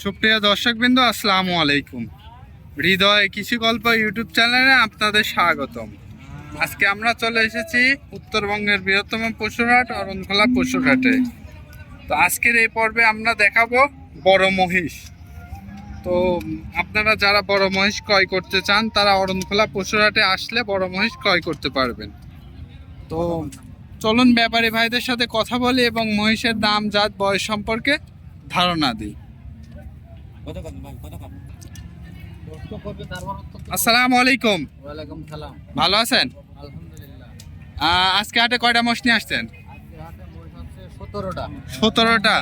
সুপ্রিয় দর্শকবৃন্দ, আসসালামু আলাইকুম। হৃদয় কৃষি গল্প ইউটিউব চ্যানেলে আপনাদের স্বাগতম। আজকে আমরা চলে এসেছি উত্তরবঙ্গের বৃহত্তম পশুরহাট অরণখোলা পশুরহাটে তো আজকের এই পর্বে আমরা দেখাবো বড় মহিষ। তো আপনারা যারা বড় মহিষ ক্রয় করতে চান, তারা অরণখোলা পশুরহাটে আসলে বড় মহিষ ক্রয় করতে পারবেন। তো চলুন ব্যাপারী ভাইদের সাথে কথা বলি এবং মহিষের দাম, জাত, বয়স সম্পর্কে ধারণা দিই। আসসালামু আলাইকুম। ওয়ালাইকুম সালাম। ভালো আছেন? আলহামদুলিল্লাহ। আজকে হাটে কয়টা মোষ নিয়ে আসছেন? সতেরোটা। সতেরোটা।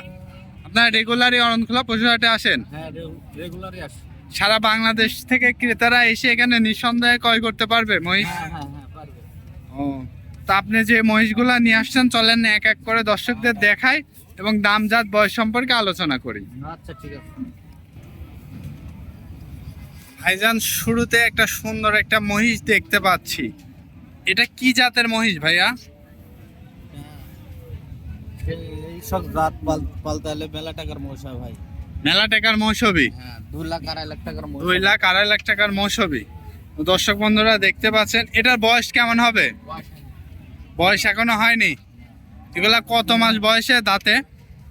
আপনারা রেগুলারই অরণখোলা পশু হাটে আসেন? হ্যাঁ রেগুলারই সারা বাংলাদেশ থেকে ক্রেতারা এসে এখানে নিঃসন্দেহে ক্রয় করতে পারবে মহিষ? হ্যাঁ হ্যাঁ ও তা আপনি যে মহিষগুলা নিয়ে আসছেন চলেন এক এক করে দর্শকদের দেখাই এবং দাম জাত বয়স সম্পর্কে আলোচনা করি। আচ্ছা ঠিক আছে। ভাইজান শুরুতে একটা সুন্দর একটা মহিষ দেখতে পাচ্ছি। এটা কি জাতের মহিষ ভাইয়া? এইসব জাত পাল পালতে হলে মেলা টাকার মহিষ ভাই। মেলা টাকার মৌসবি হ্যাঁ দুই লাখ আড়াই লাখ টাকার দুই লাখ আড়াই লাখ টাকার মৌসবি দর্শক বন্ধুরা দেখতে পাচ্ছেন এটার বয়স কেমন হবে? বয়স এখনও হয়নি? এগুলা কত মাস বয়সে দাঁতে?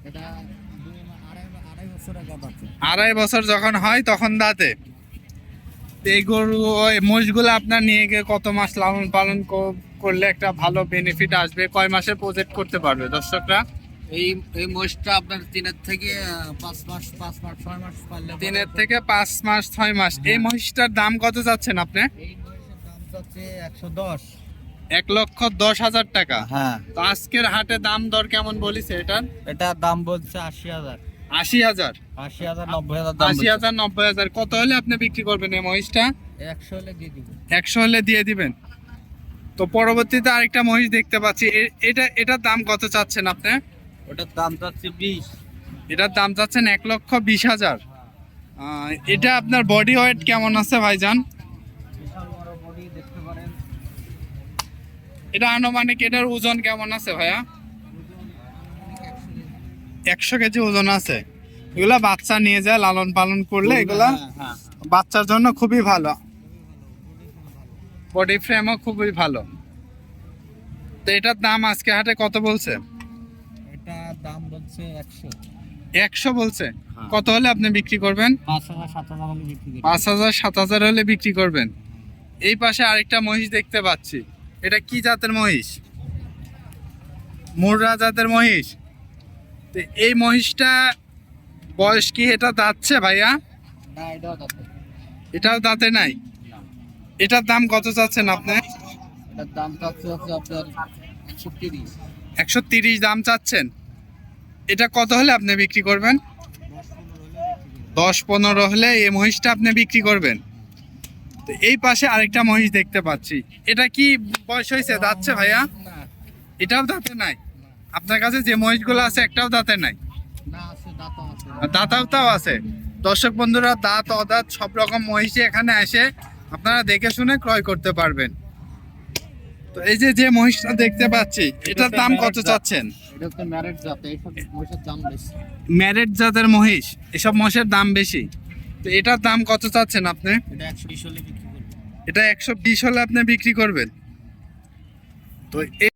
এটা আড়াই বছর যখন হয় তখন দাঁতে? এই গরু ওই মোষগুলো আপনার নিয়ে গিয়ে কত মাস লালন পালন করলে একটা ভালো বেনিফিট আসবে? কয় মাসে প্রজেক্ট করতে পারবে দর্শকরা? এই এই মহিষটা আপনার তিনের থেকে পাঁচ মাস পাঁচ মাস ছয় মাস পারলে তিনের থেকে পাঁচ মাস ছয় মাস। এই মহিষটার দাম কত চাচ্ছেন আপনি? এই মহিষের দাম যাচ্ছে একশো দশ। এক লক্ষ দশ হাজার টাকা। হ্যাঁ। তো আজকের হাটে দাম দর কেমন বলিছে এটার? এটার দাম বলছে আশি হাজার। আশি হাজার। আশি হাজার নব্বই হাজার আশি হাজার নব্বই হাজার। কত হলে আপনি বিক্রি করবেন এই মহিষটা? একশো হলে দিয়ে দিব একশো হলে দিয়ে দিবেন। তো পরবর্তীতে আরেকটা মহিষ দেখতে পাচ্ছি। এটা এটার দাম কত চাচ্ছেন আপনি? ওটার দাম যাচ্ছে বিশ। এটার দাম চাচ্ছেন এক লক্ষ বিশ হাজার। এটা আপনার বডি ওয়েট কেমন আছে ভাইজান? এটা আনুমানিক এটার ওজন কেমন আছে ভাইয়া? একশো কেজি ওজন আছে। এগুলা বাচ্চা নিয়ে যায় লালন পালন করলে এগুলা হ্যাঁ, হ্যাঁ। বাচ্চার জন্য খুবই ভালো। বডি ফ্রেমও খুবই ভালো। তো এটার দাম আজকে হাটে কত বলছে? এটা দাম বলছে একশো। একশো বলছে? হ্যাঁ। কত হলে আপনি বিক্রি করবেন? পাঁচ হাজার সাত হাজার হলে বিক্রি পাঁচ হাজার সাত হাজার হলে বিক্রি করবেন। এই পাশে আরেকটা মহিষ দেখতে পাচ্ছি। এটা কি জাতের মহিষ? মুররা জাতের মহিষ? তো এই মহিষটা বয়স কি এটা দাঁতছে ভাইয়া? এটাও দাঁতে। নাই? এটার দাম কত চাচ্ছেন আপনি? একশো তিরিশ দাম চাচ্ছেন। এটা কত হলে আপনি বিক্রি করবেন? দশ পনেরো হলে এই মহিষটা আপনি বিক্রি করবেন। তো এই পাশে আরেকটা মহিষ দেখতে পাচ্ছি। এটা কি বয়স হয়েছে? দাঁতছে ভাইয়া? এটাও দাঁতে নাই? আপনার কাছে যে মহিষগুলো আছে একটাও দাঁতে নাই? দাঁতও তাও আছে। দর্শক বন্ধুরা দাঁত অদাঁত সব রকম মহিষই এখানে এসে আপনারা দেখে শুনে ক্রয় করতে পারবেন। তো এই যে যে মহিষটা দেখতে পাচ্ছি এটার দাম কত চাচ্ছেন? ম্যারেট জাতের মহিষ এসব মহিষের দাম বেশি। তো এটার দাম কত চাচ্ছেন আপনি? এটা একশো বিশ হলে আপনি বিক্রি করবেন। তো